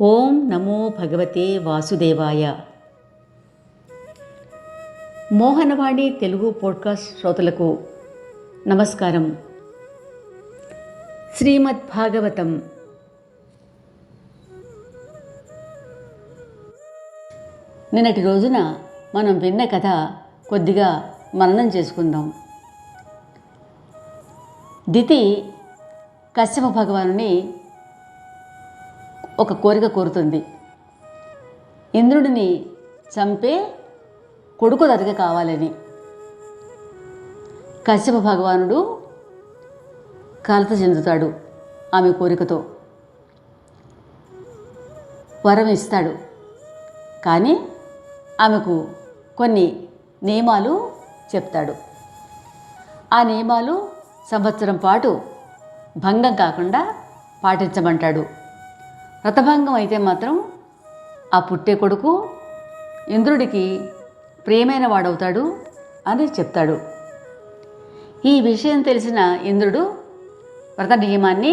ఓం నమో భగవతే వాసుదేవాయ. మోహనవాణి తెలుగు పోడ్కాస్ట్ శ్రోతలకు నమస్కారం. శ్రీమద్ భాగవతం. నిన్నటి రోజున మనం విన్న కథ కొద్దిగా మననం చేసుకుందాం. దితి కశ్యప భగవానుని ఒక కోరిక కోరుతుంది. ఇంద్రుడిని చంపే కొడుకు దొరక కావాలని. కశ్యప భగవానుడు కలత చెందుతాడు ఆమె కోరికతో. వరం ఇస్తాడు. కానీ ఆమెకు కొన్ని నియమాలు చెప్తాడు. ఆ నియమాలు సంవత్సరం పాటు భంగం కాకుండా పాటించమంటాడు. వ్రతభంగం అయితే మాత్రం ఆ పుట్టే కొడుకు ఇంద్రుడికి ప్రియమైన వాడవుతాడు అని చెప్తాడు. ఈ విషయం తెలిసిన ఇంద్రుడు వ్రత నియమాన్ని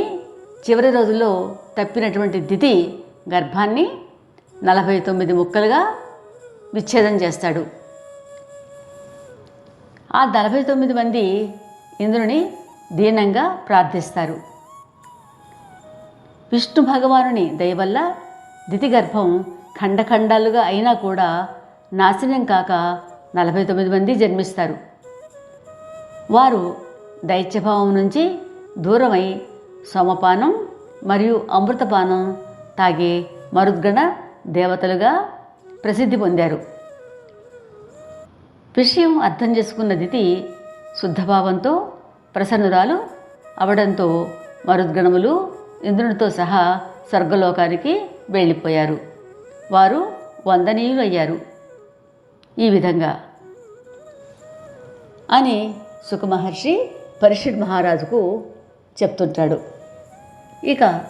చివరి రోజుల్లో తప్పినటువంటి దితి గర్భాన్ని నలభై తొమ్మిది ముక్కలుగా విచ్ఛేదం చేస్తాడు. ఆ నలభై తొమ్మిది మంది ఇంద్రుని దీనంగా ప్రార్థిస్తారు. విష్ణు భగవానుని దయవల్ల దితి గర్భం ఖండఖండాలుగా అయినా కూడా నాశనం కాక నలభై తొమ్మిది మంది జన్మిస్తారు. వారు దైత్యభావం నుంచి దూరమై సోమపానం మరియు అమృతపానం తాగే మరుద్గణ దేవతలుగా ప్రసిద్ధి పొందారు. విషయం అర్థం చేసుకున్న దితి శుద్ధభావంతో ప్రసన్నురాలు అవడంతో మరుద్గణములు ఇంద్రునితో సహా స్వర్గలోకానికి వెళ్ళిపోయారు. వారు వందనీయులు అయ్యారు ఈ విధంగా. అని సుఖమహర్షి పరిషత్ మహారాజుకు చెప్తుంటాడు. ఇక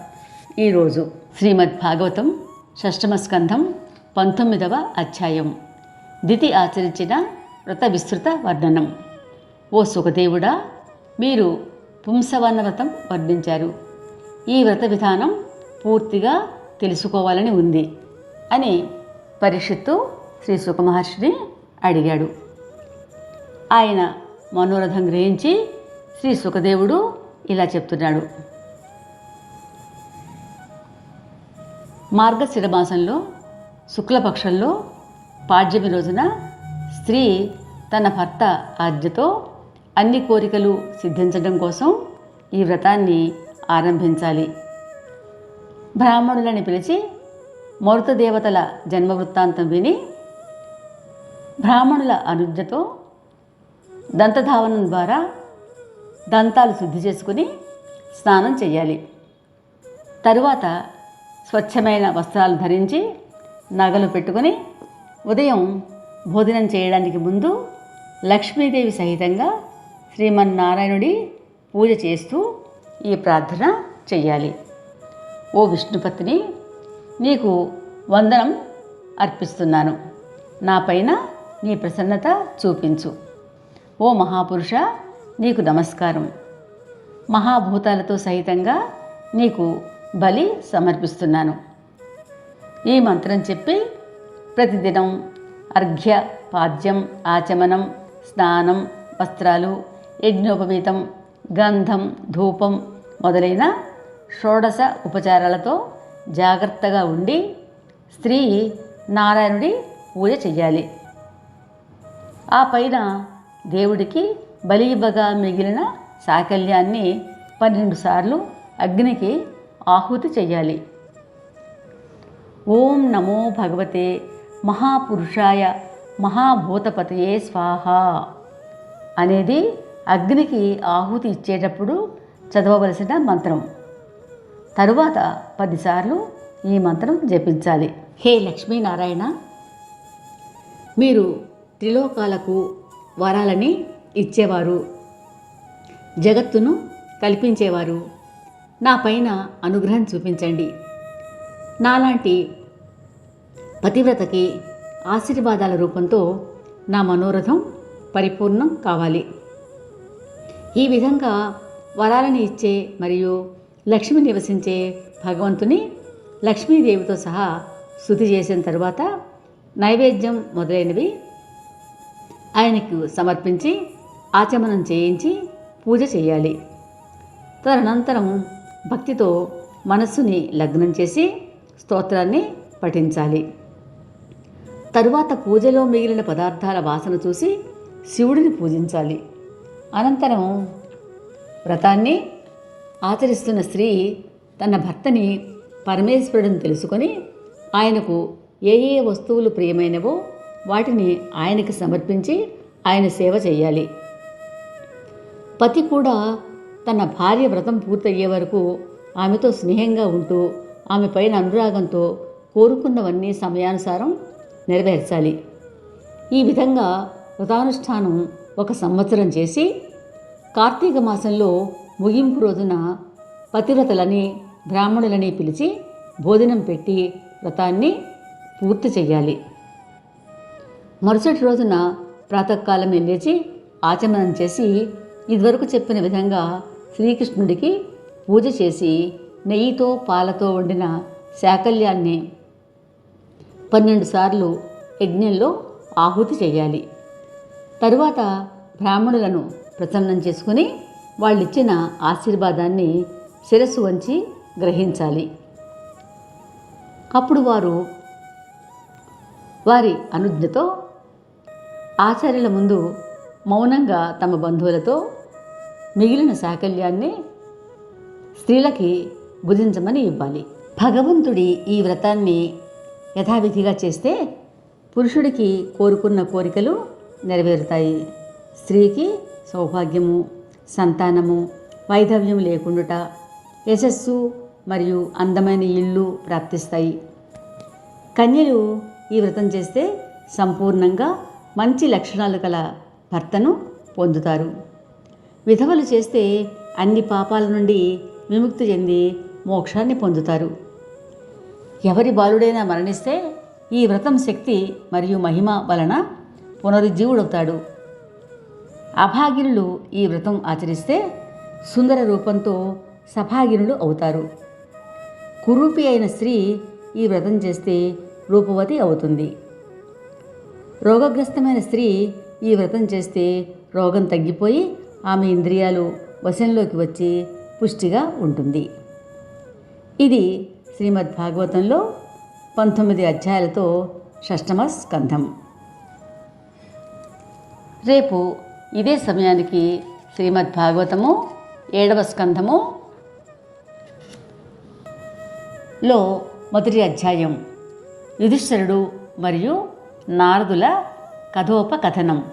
ఈరోజు శ్రీమద్ భాగవతం షష్టమ స్కంధం పంతొమ్మిదవ అధ్యాయం. దితి ఆచరించిన వ్రత విస్తృత వర్ణనం. ఓ సుఖదేవుడా మీరు పుంసవన్న వ్రతం వర్ణించారు. ఈ వ్రత విధానం పూర్తిగా తెలుసుకోవాలని ఉంది అని పరిషత్తు శ్రీ సుఖమహర్షిని అడిగాడు. ఆయన మనోరథం గ్రహించి శ్రీ సుఖదేవుడు ఇలా చెప్తున్నాడు. మార్గశిర మాసంలో శుక్లపక్షంలో పాడ్యమి రోజున స్త్రీ తన భర్త ఆజ్ఞతో అన్ని కోరికలు సిద్ధించడం కోసం ఈ వ్రతాన్ని ఆరంభించాలి. బ్రాహ్మణులని పిలిచి మరుత దేవతల జన్మ వృత్తాంతం విని బ్రాహ్మణుల అనుజ్ఞతో దంతధావనం ద్వారా దంతాలు శుద్ధి చేసుకుని స్నానం చేయాలి. తరువాత స్వచ్ఛమైన వస్త్రాలు ధరించి నగలు పెట్టుకుని ఉదయం భోజనం చేయడానికి ముందు లక్ష్మీదేవి సహితంగా శ్రీమన్నారాయణుడి పూజ చేస్తూ ఈ ప్రార్థన చెయ్యాలి. ఓ విష్ణుపతిని నీకు వందనం అర్పిస్తున్నాను. నా పైన నీ ప్రసన్నత చూపించు. ఓ మహాపురుష నీకు నమస్కారం. మహాభూతాలతో సహితంగా నీకు బలి సమర్పిస్తున్నాను. ఈ మంత్రం చెప్పి ప్రతిదినం అర్ఘ్య పాద్యం ఆచమనం స్నానం వస్త్రాలు యజ్ఞోపవీతం గంధం ధూపం మొదలైన షోడశ ఉపచారాలతో జాగ్రత్తగా ఉండి స్త్రీ నారాయణుడి పూజ చెయ్యాలి. ఆ పైన దేవుడికి బలి ఇవ్వగా మిగిలిన సాకల్యాన్ని పన్నెండు సార్లు అగ్నికి ఆహుతి చెయ్యాలి. ఓం నమో భగవతే మహాపురుషాయ మహాభూతపతయే స్వాహ అనేది అగ్నికి ఆహుతి ఇచ్చేటప్పుడు చదవవలసిన మంత్రం. తరువాత పదిసార్లు ఈ మంత్రం జపించాలి. హే లక్ష్మీనారాయణ మీరు త్రిలోకాలకు వరాలని ఇచ్చేవారు. జగత్తును కల్పించేవారు. నా పైన అనుగ్రహం చూపించండి. నాలాంటి పతివ్రతకి ఆశీర్వాదాల రూపంతో నా మనోరథం పరిపూర్ణం కావాలి. ఈ విధంగా వరాలని ఇచ్చే మరియు లక్ష్మి నివసించే భగవంతుని లక్ష్మీదేవితో సహా శుద్ధి చేసిన తరువాత నైవేద్యం మొదలైనవి ఆయనకు సమర్పించి ఆచమనం చేయించి పూజ చేయాలి. తదనంతరం భక్తితో మనస్సుని లగ్నం చేసి స్తోత్రాన్ని పఠించాలి. తరువాత పూజలో మిగిలిన పదార్థాల వాసన చూసి శివుడిని పూజించాలి. అనంతరం వ్రతాన్ని ఆచరిస్తున్న స్త్రీ తన భర్తని పరమేశ్వరుడిని తెలుసుకొని ఆయనకు ఏ ఏ వస్తువులు ప్రియమైనవో వాటిని ఆయనకి సమర్పించి ఆయన సేవ చేయాలి. పతి కూడా తన భార్య వ్రతం పూర్తయ్యే వరకు ఆమెతో స్నేహంగా ఉంటూ ఆమె పైన అనురాగంతో కోరుకున్నవన్నీ సమయానుసారం నెరవేర్చాలి. ఈ విధంగా వ్రతానుష్ఠానం ఒక సంవత్సరం చేసి కార్తీక మాసంలో ముగింపు రోజున పతివ్రతలని బ్రాహ్మణులని పిలిచి భోజనం పెట్టి వ్రతాన్ని పూర్తి చేయాలి మరుసటి రోజున ప్రాతకాలం లేచి ఆచమనం చేసి ఇదివరకు చెప్పిన విధంగా శ్రీకృష్ణుడికి పూజ చేసి నెయ్యితో పాలతో వండిన శాకల్యాన్ని పన్నెండు సార్లు యజ్ఞంలో ఆహుతి చేయాలి తరువాత బ్రాహ్మణులను ప్రసన్నం చేసుకుని వాళ్ళిచ్చిన ఆశీర్వాదాన్ని శిరస్సు వంచి గ్రహించాలి. అప్పుడు వారు వారి అనుజ్ఞతో ఆచార్యుల ముందు మౌనంగా తమ బంధువులతో మిగిలిన సాకల్యాన్ని స్త్రీలకి భుజించమని ఇవ్వాలి. భగవంతుడి ఈ వ్రతాన్ని యథావిధిగా చేస్తే పురుషుడికి కోరుకున్న కోరికలు నెరవేరుతాయి. స్త్రీకి సౌభాగ్యము సంతానము వైధవ్యం లేకుండుట యశస్సు మరియు అందమైన ఇళ్ళు ప్రాప్తిస్తాయి. కన్యలు ఈ వ్రతం చేస్తే సంపూర్ణంగా మంచి లక్షణాలు గల భర్తను పొందుతారు. విధవలు చేస్తే అన్ని పాపాల నుండి విముక్తి చెంది మోక్షాన్ని పొందుతారు. ఎవరి బాలుడైనా మరణిస్తే ఈ వ్రతం శక్తి మరియు మహిమ వలన పునరుజ్జీవుడవుతాడు. అభాగినులు ఈ వ్రతం ఆచరిస్తే సుందర రూపంతో సభాగినులు అవుతారు. కురూపి అయిన స్త్రీ ఈ వ్రతం చేస్తే రూపవతి అవుతుంది. రోగగ్రస్తమైన స్త్రీ ఈ వ్రతం చేస్తే రోగం తగ్గిపోయి ఆమె ఇంద్రియాలు వశంలోకి వచ్చి పుష్టిగా ఉంటుంది. ఇది శ్రీమద్ భాగవతంలో పంతొమ్మిది అధ్యాయాలతో షష్టమ స్కంధం. రేపు ఇదే సమయానికి శ్రీమద్ భాగవతము ఏడవ స్కంధము లో మొదటి అధ్యాయం. యుధిష్ఠరుడు మరియు నారదుల కథోపకథనం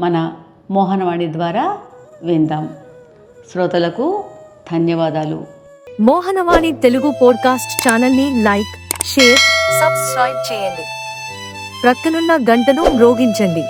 మన మోహనవాణి ద్వారా విందాం. శ్రోతలకు ధన్యవాదాలు. మోహనవాణి తెలుగు పోడ్కాస్ట్ ఛానల్ని లైక్ షేర్ సబ్స్క్రైబ్ చేయండి. ప్రక్కనున్న గంటను మ్రోగించండి.